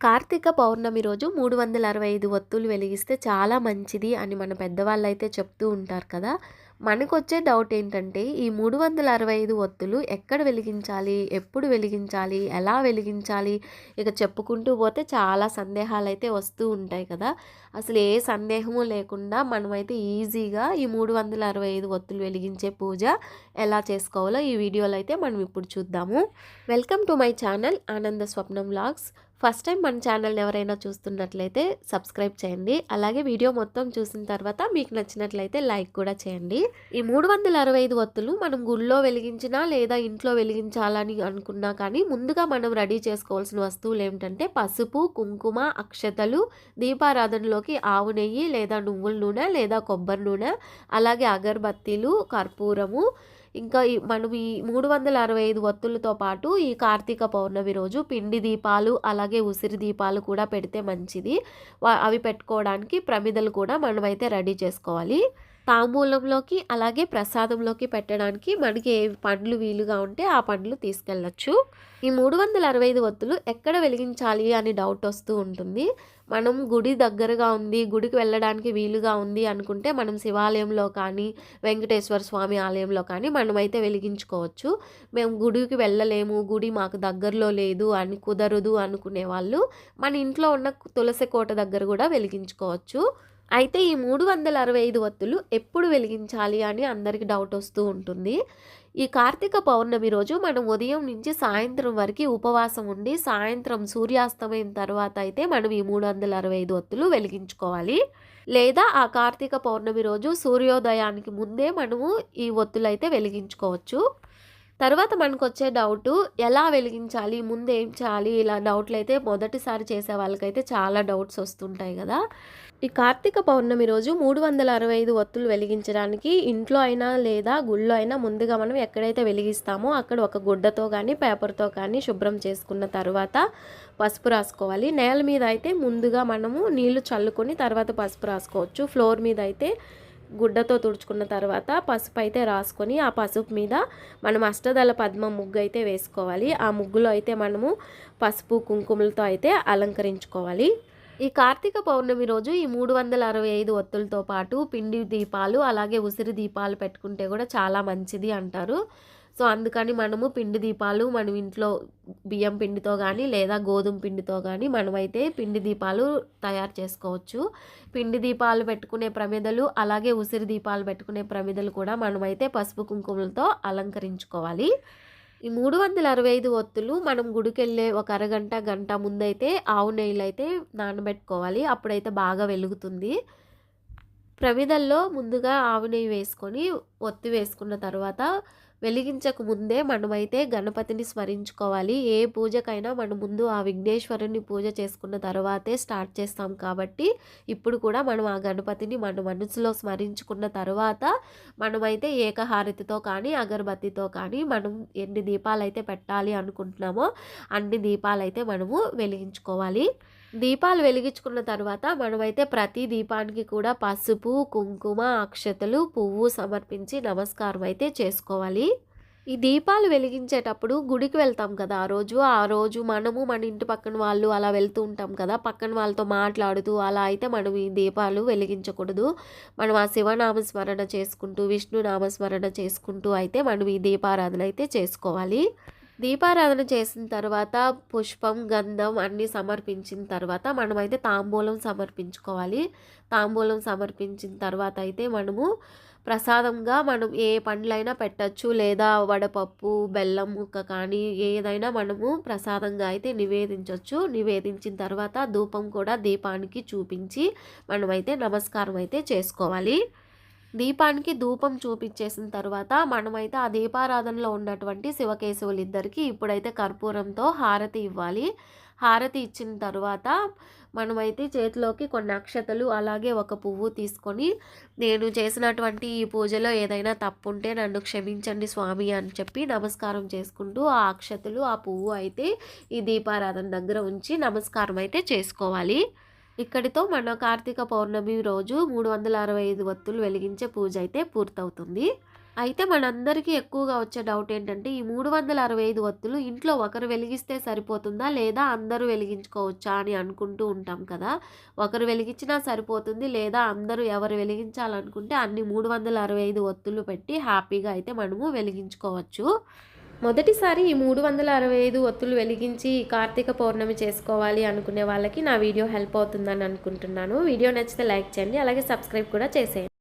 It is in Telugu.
కార్తీక పౌర్ణమి రోజు మూడు వందల అరవై ఐదు ఒత్తులు వెలిగిస్తే చాలా మంచిది అని మన పెద్దవాళ్ళు అయితే చెప్తూ ఉంటారు కదా. మనకొచ్చే డౌట్ ఏంటంటే ఈ మూడు వందల అరవై ఐదు ఒత్తులు ఎక్కడ వెలిగించాలి ఎప్పుడు వెలిగించాలి ఎలా వెలిగించాలి ఇక చెప్పుకుంటూ పోతే చాలా సందేహాలు అయితే వస్తూ ఉంటాయి కదా. అసలు ఏ సందేహము లేకుండా మనమైతే ఈజీగా ఈ మూడు వందల అరవై ఐదు ఒత్తులు వెలిగించే పూజ ఎలా చేసుకోవాలో ఈ వీడియోలో అయితే మనం ఇప్పుడు చూద్దాము. వెల్కమ్ టు మై ఛానల్ ఆనంద స్వప్నం వ్లాగ్స్. ఫస్ట్ టైం మన ఛానల్ని ఎవరైనా చూస్తున్నట్లయితే సబ్స్క్రైబ్ చేయండి. అలాగే వీడియో మొత్తం చూసిన తర్వాత మీకు నచ్చినట్లయితే లైక్ కూడా చేయండి. ఈ మూడు వందల అరవై ఐదు ఒత్తులు మనం గుళ్ళో వెలిగించినా లేదా ఇంట్లో వెలిగించాలని అనుకున్నా కానీ ముందుగా మనం రెడీ చేసుకోవాల్సిన వస్తువులు ఏమిటంటే పసుపు కుంకుమ అక్షతలు దీపారాధనలోకి ఆవు నెయ్యి లేదా నువ్వుల నూనె లేదా కొబ్బరి నూనె అలాగే అగరబత్తీలు కర్పూరము ఇంకా మనం ఈ మూడు వందల అరవై ఐదు ఒత్తులతో పాటు ఈ కార్తీక పౌర్ణమి రోజు పిండి దీపాలు అలాగే ఉసిరి దీపాలు కూడా పెడితే మంచిది. అవి పెట్టుకోవడానికి ప్రమిదలు కూడా మనమైతే రెడీ చేసుకోవాలి. తాంబూలంలోకి అలాగే ప్రసాదంలోకి పెట్టడానికి మనకి ఏ పండ్లు వీలుగా ఉంటే ఆ పండ్లు తీసుకెళ్ళచ్చు. ఈ మూడు వందల అరవై ఐదు ఒత్తులు ఎక్కడ వెలిగించాలి అని డౌట్ వస్తూ ఉంటుంది. మనం గుడి దగ్గరగా ఉంది గుడికి వెళ్ళడానికి వీలుగా ఉంది అనుకుంటే మనం శివాలయంలో కానీ వెంకటేశ్వర స్వామి ఆలయంలో కానీ మనమైతే వెలిగించుకోవచ్చు. మేము గుడికి వెళ్ళలేము గుడి మాకు దగ్గరలో లేదు అని కుదరదు అనుకునే వాళ్ళు మన ఇంట్లో ఉన్న తులసి కోట దగ్గర కూడా వెలిగించుకోవచ్చు. అయితే ఈ మూడు వందల అరవై ఐదు ఒత్తులు ఎప్పుడు వెలిగించాలి అని అందరికీ డౌట్ వస్తూ ఉంటుంది. ఈ కార్తీక పౌర్ణమి రోజు మనం ఉదయం నుంచి సాయంత్రం వరకు ఉపవాసం ఉండి సాయంత్రం సూర్యాస్తమైన తర్వాత అయితే మనం ఈ మూడు వందల అరవై ఐదు ఒత్తులు వెలిగించుకోవాలి. లేదా ఆ కార్తీక పౌర్ణమి రోజు సూర్యోదయానికి ముందే మనము ఈ ఒత్తులు అయితే వెలిగించుకోవచ్చు. తర్వాత మనకు వచ్చే డౌట్ ఎలా వెలిగించాలి ముందు ఏం చేయాలి ఇలా డౌట్లు అయితే మొదటిసారి చేసే వాళ్ళకైతే చాలా డౌట్స్ వస్తుంటాయి కదా. ఈ కార్తీక పౌర్ణమి రోజు మూడు వందల అరవై ఐదు ఒత్తులు వెలిగించడానికి ఇంట్లో అయినా లేదా గుళ్ళో అయినా ముందుగా మనం ఎక్కడైతే వెలిగిస్తామో అక్కడ ఒక గుడ్డతో కానీ పేపర్తో కానీ శుభ్రం చేసుకున్న తర్వాత పసుపు రాసుకోవాలి. నేల మీద అయితే ముందుగా మనము నీళ్ళు చల్లుకొని తర్వాత పసుపు రాసుకోవచ్చు. ఫ్లోర్ మీద అయితే గుడ్డతో తుడుచుకున్న తర్వాత పసుపు అయితే రాసుకొని ఆ పసుపు మీద మనం అష్టదళ పద్మ ముగ్గు అయితే వేసుకోవాలి. ఆ ముగ్గులో అయితే మనము పసుపు కుంకుమలతో అయితే అలంకరించుకోవాలి. ఈ కార్తీక పౌర్ణమి రోజు ఈ మూడు వందల అరవై ఐదు ఒత్తులతో పాటు పిండి దీపాలు అలాగే ఉసిరి దీపాలు పెట్టుకుంటే కూడా చాలా మంచిది అంటారు. సో అందుకని మనము పిండి దీపాలు మనం ఇంట్లో బియ్యం పిండితో కానీ లేదా గోధుమ పిండితో కానీ మనమైతే పిండి దీపాలు తయారు చేసుకోవచ్చు. పిండి దీపాలు పెట్టుకునే ప్రమిదలు అలాగే ఉసిరి దీపాలు పెట్టుకునే ప్రమిదలు కూడా మనమైతే పసుపు కుంకుమలతో అలంకరించుకోవాలి. ఈ మూడు వందల అరవై ఐదు ఒత్తులు మనం గుడికెళ్ళే ఒక అరగంట గంట ముందైతే ఆవు నెయ్యిలు అయితే నానబెట్టుకోవాలి. అప్పుడైతే బాగా వెలుగుతుంది. ప్రమిదల్లో ముందుగా ఆవు నెయ్యి వేసుకొని ఒత్తి వేసుకున్న తర్వాత వెలిగించక ముందే మనమైతే గణపతిని స్మరించుకోవాలి. ఏ పూజకైనా మనం ముందు ఆ విఘ్నేశ్వరుని పూజ చేసుకున్న తర్వాతే స్టార్ట్ చేస్తాం కాబట్టి ఇప్పుడు కూడా మనం ఆ గణపతిని మన మనసులో స్మరించుకున్న తర్వాత మనమైతే ఏకహారతితో కానీ అగరబత్తితో కానీ మనం ఎన్ని దీపాలు అయితే పెట్టాలి అనుకుంటున్నామో అన్ని దీపాలు అయితే మనము వెలిగించుకోవాలి. దీపాలు వెలిగించుకున్న తర్వాత మనమైతే ప్రతి దీపానికి కూడా పసుపు కుంకుమ అక్షతలు పువ్వు సమర్పించి నమస్కారం అయితే చేసుకోవాలి. ఈ దీపాలు వెలిగించేటప్పుడు గుడికి వెళ్తాం కదా ఆ రోజు. ఆ రోజు మనము మన ఇంటి పక్కన వాళ్ళు అలా వెళ్తూ ఉంటాం కదా. పక్కన వాళ్ళతో మాట్లాడుతూ అలా అయితే మనం ఈ దీపాలు వెలిగించకూడదు. మనం ఆ శివనామస్మరణ చేసుకుంటూ విష్ణు నామస్మరణ చేసుకుంటూ అయితే మనం ఈ దీపారాధన అయితే చేసుకోవాలి. దీపారాధన చేసిన తర్వాత పుష్పం గంధం అన్నీ సమర్పించిన తర్వాత మనమైతే తాంబూలం సమర్పించుకోవాలి. తాంబూలం సమర్పించిన తర్వాత అయితే మనము ప్రసాదంగా మనం ఏ పండ్లైనా పెట్టచ్చు. లేదా వడపప్పు బెల్లం ముక్క కానీ ఏదైనా మనము ప్రసాదంగా అయితే నివేదించవచ్చు నివేదించిన తర్వాత ధూపం కూడా దీపానికి చూపించి మనమైతే నమస్కారం అయితే చేసుకోవాలి. దీపానికి ధూపం చూపించేసిన తర్వాత మనమైతే ఆ దీపారాధనలో ఉన్నటువంటి శివకేశవులు ఇద్దరికి ఇప్పుడైతే కర్పూరంతో హారతి ఇవ్వాలి. హారతి ఇచ్చిన తర్వాత మనమైతే చేతిలోకి కొన్ని అక్షతలు అలాగే ఒక పువ్వు తీసుకొని నేను చేసినటువంటి ఈ పూజలో ఏదైనా తప్పు ఉంటే నన్ను క్షమించండి స్వామి అని చెప్పి నమస్కారం చేసుకుంటూ ఆ అక్షతలు ఆ పువ్వు అయితే ఈ దీపారాధన దగ్గర ఉంచి నమస్కారం అయితే చేసుకోవాలి. ఇక్కడితో మన కార్తీక పౌర్ణమి రోజు మూడు వందల అరవై ఐదు వత్తులు వెలిగించే పూజ అయితే పూర్తవుతుంది. అయితే మనందరికీ ఎక్కువగా వచ్చే డౌట్ ఏంటంటే ఈ మూడు వందల అరవై ఐదు వత్తులు ఇంట్లో ఒకరు వెలిగిస్తే సరిపోతుందా? లేదా అందరూ వెలిగించుకోవచ్చా అని అనుకుంటూ ఉంటాం కదా. ఒకరు వెలిగించినా సరిపోతుంది లేదా అందరూ ఎవరు వెలిగించాలనుకుంటే అన్ని మూడు వందల అరవై ఐదు ఒత్తులు పెట్టి హ్యాపీగా అయితే మనము వెలిగించుకోవచ్చు. మొదటిసారి ఈ మూడు వందల అరవై ఐదు ఒత్తులు వెలిగించి కార్తీక పౌర్ణమి చేసుకోవాలి అనుకునే వాళ్ళకి నా వీడియో హెల్ప్ అవుతుందని అనుకుంటున్నాను. వీడియో నచ్చితే లైక్ చేయండి అలాగే సబ్స్క్రైబ్ కూడా చేసేయండి.